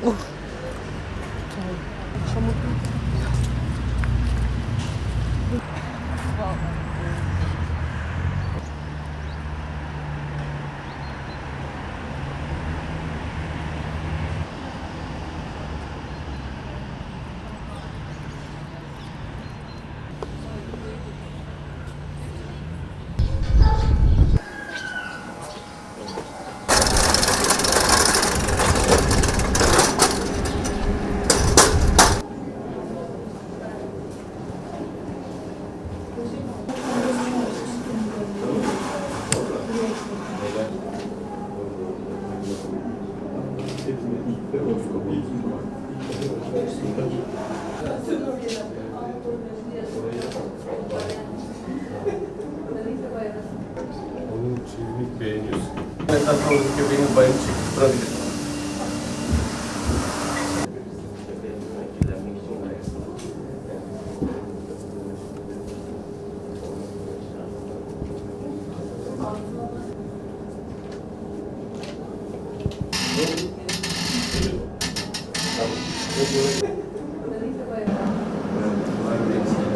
我 Onun çiftlik beğeniyorsun. Mesela tanıdık köpeğiniz bayım çekip durabilir.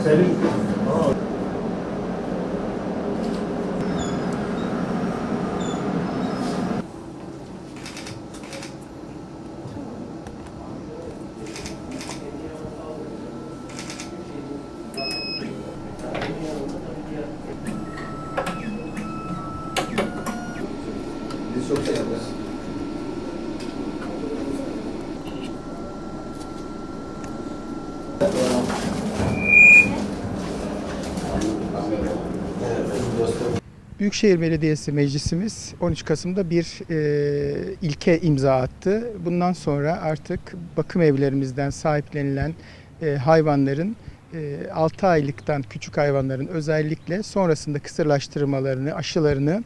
Selim. Biz çok şey Büyükşehir Belediyesi Meclisimiz 13 Kasım'da bir e, ilke imza attı. Bundan sonra artık bakım evlerimizden sahiplenilen e, hayvanların e, 6 aylıktan küçük hayvanların özellikle sonrasında kısırlaştırmalarını, aşılarını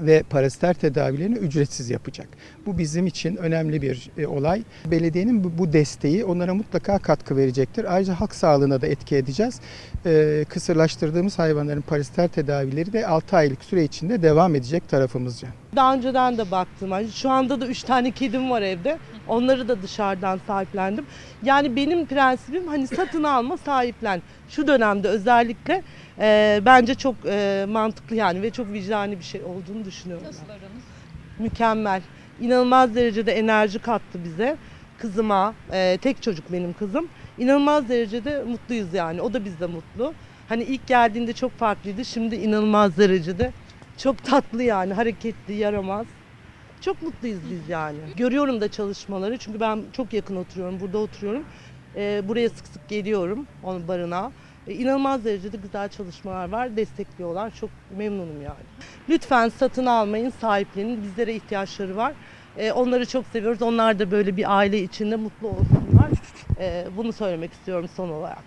ve paraziter tedavilerini ücretsiz yapacak. Bu bizim için önemli bir e, olay. Belediyenin bu, desteği onlara mutlaka katkı verecektir. Ayrıca halk sağlığına da etki edeceğiz. E, kısırlaştırdığımız hayvanların paraziter tedavileri de 6 aylık süre içinde devam edecek tarafımızca. Daha önceden de baktım. Hani Şu anda da üç tane kedim var evde. Onları da dışarıdan sahiplendim. Yani benim prensibim hani satın alma sahiplen. Şu dönemde özellikle e, bence çok e, mantıklı yani ve çok vicdani bir şey olduğunu düşünüyorum. ben. Mükemmel. İnanılmaz derecede enerji kattı bize. Kızıma, e, tek çocuk benim kızım. İnanılmaz derecede mutluyuz yani. O da bizde mutlu. Hani ilk geldiğinde çok farklıydı. Şimdi inanılmaz derecede. Çok tatlı yani. Hareketli, yaramaz. Çok mutluyuz biz yani. Görüyorum da çalışmaları çünkü ben çok yakın oturuyorum, burada oturuyorum. Ee, buraya sık sık geliyorum onun barınağa. Ee, inanılmaz derecede güzel çalışmalar var, destekliyorlar. Çok memnunum yani. Lütfen satın almayın, sahiplenin. Bizlere ihtiyaçları var. Ee, onları çok seviyoruz. Onlar da böyle bir aile içinde mutlu olsunlar. Ee, bunu söylemek istiyorum son olarak.